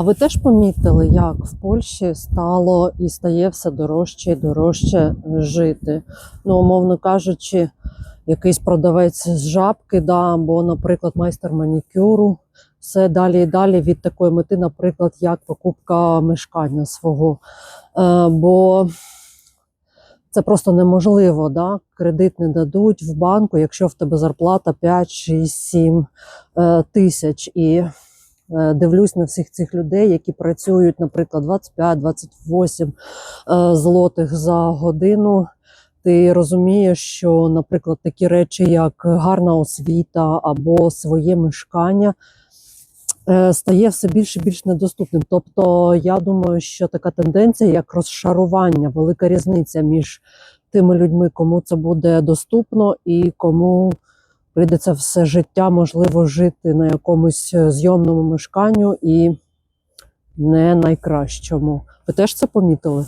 А ви теж помітили, як в Польщі стало і стає все дорожче і дорожче жити? Ну, умовно кажучи, якийсь продавець з жабки, да, або, наприклад, майстер манікюру. Все далі і далі від такої мети, наприклад, як покупка мешкання свого. Е, бо це просто неможливо. Да? Кредит не дадуть в банку, якщо в тебе зарплата 5, 6, 7 е, тисяч. І е, дивлюсь на всіх цих людей, які працюють, наприклад, 25-28 е, злотих за годину. Ти розумієш, що, наприклад, такі речі, як гарна освіта або своє мешкання, е, стає все більше і більш недоступним. Тобто, я думаю, що така тенденція, як розшарування, велика різниця між тими людьми, кому це буде доступно, і кому прийдеться все життя, можливо, жити на якомусь е, зйомному мешканню і не найкращому. Ви теж це помітили?